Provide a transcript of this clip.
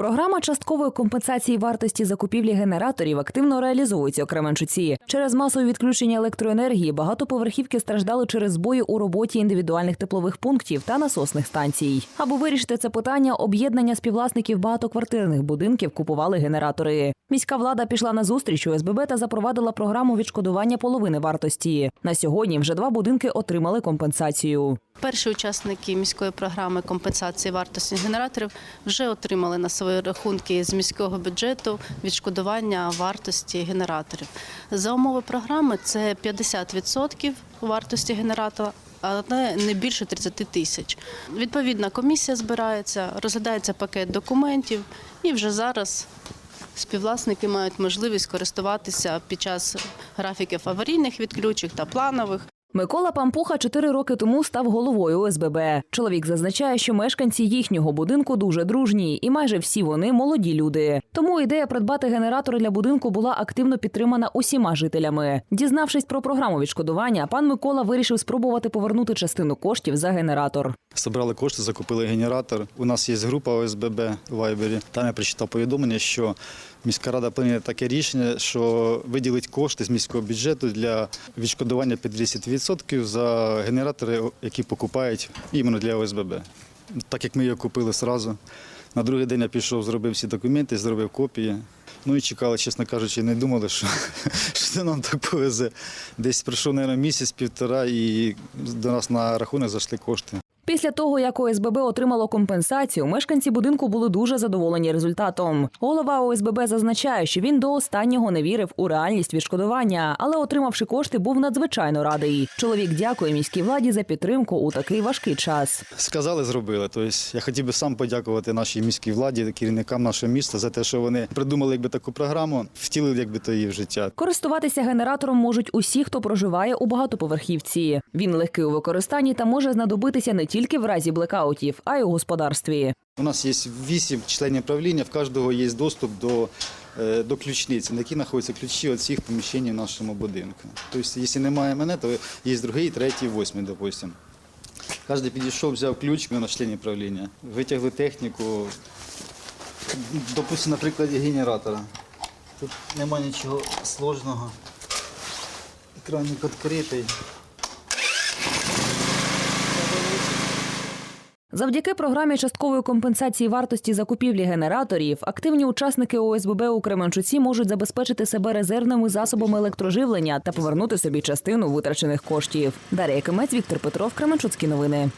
Програма часткової компенсації вартості закупівлі генераторів активно реалізовується у Кременчуці. Через масове відключення електроенергії багатоповерхівки страждали через збої у роботі індивідуальних теплових пунктів та насосних станцій. Аби вирішити це питання, об'єднання співвласників багатоквартирних будинків купували генератори. Міська влада пішла на зустріч у СББ та запровадила програму відшкодування половини вартості. На сьогодні вже два будинки отримали компенсацію. Перші учасники міської програми компенсації вартості генераторів вже отримали на свої рахунки з міського бюджету відшкодування вартості генераторів. За умови програми це 50% вартості генератора. Але не більше 30 тисяч. Відповідна комісія збирається, розглядається пакет документів, і вже зараз співвласники мають можливість користуватися під час графіків аварійних відключок та планових. Микола Пампуха чотири роки тому став головою ОСББ. Чоловік зазначає, що мешканці їхнього будинку дуже дружні, і майже всі вони молоді люди. Тому ідея придбати генератори для будинку була активно підтримана усіма жителями. Дізнавшись про програму відшкодування, пан Микола вирішив спробувати повернути частину коштів за генератор. Собрали кошти, закупили генератор. У нас є група ОСББ в Вайбері. Там я прочитав повідомлення, що міська рада прийняла таке рішення, що виділить кошти з міського бюджету для відшкодування під 10% за генератори, які покупають іменно для ОСББ. Так як ми його купили одразу. На другий день я пішов, зробив всі документи, зробив копії. Ну і чекали, чесно кажучи, не думали, що, що нам так повезе. Десь пройшов, мабуть, місяць-півтора, і до нас на рахунок зайшли кошти. Після того, як ОСББ отримало компенсацію, мешканці будинку були дуже задоволені результатом. Голова ОСББ зазначає, що він до останнього не вірив у реальність відшкодування, але, отримавши кошти, був надзвичайно радий. Чоловік дякує міській владі за підтримку у такий важкий час. Сказали, зробили. Тобто я хотів би сам подякувати нашій міській владі, керівникам нашого міста за те, що вони придумали якби таку програму, втілили якби то її в життя. Користуватися генератором можуть усі, хто проживає у багатоповерхівці. Він легкий у використанні та може знадобитися не тільки в разі блекаутів, а й у господарстві. У нас є вісім членів правління, в кожного є доступ до, е, до ключниці, на якій знаходяться ключі від всіх поміщень в нашому будинку. Тобто, якщо немає мене, то є другий, третій, восьмий, допустимо. Кожен підійшов, взяв ключ, ми на члені правління, витягли техніку, допустимо, на прикладі генератора. Тут немає нічого сложного. Екранник відкритий. Завдяки програмі часткової компенсації вартості закупівлі генераторів активні учасники ОСББ у Кременчуці можуть забезпечити себе резервними засобами електроживлення та повернути собі частину витрачених коштів. Дар'я Кимець, Віктор Петров, Кременчуцькі новини.